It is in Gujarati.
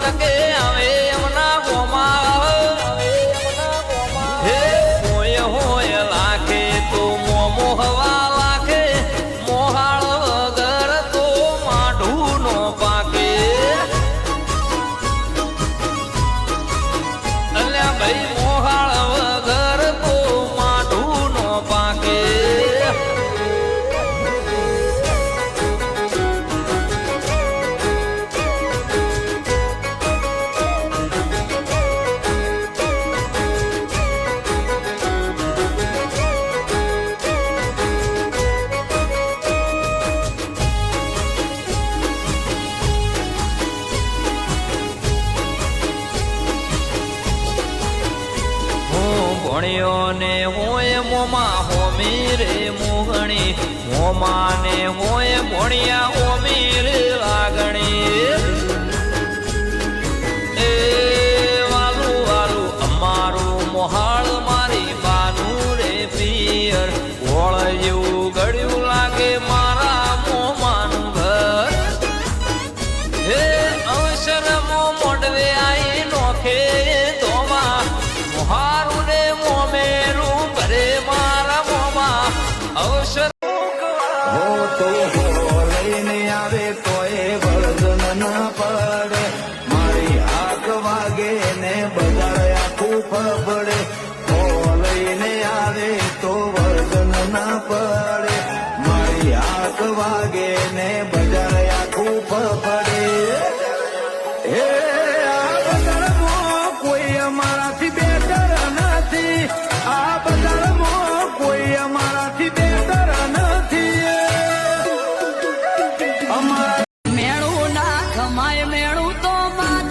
તકે આવે મોણિયો ને હોય મોમાં હોમી રે મોહણી મોમાં ને હોય ભોણિયા હોમી રે તો હો લઈને આવે તોય વર્જન ન પડે. મારી આંખ વાગે ને બગાડ આખું ફફડે. હો લઈને આવે તો વર્જન ન પડે. મારી આંખ વાગે ને બજાર આખું ફફડે. માય મેળું તો મારે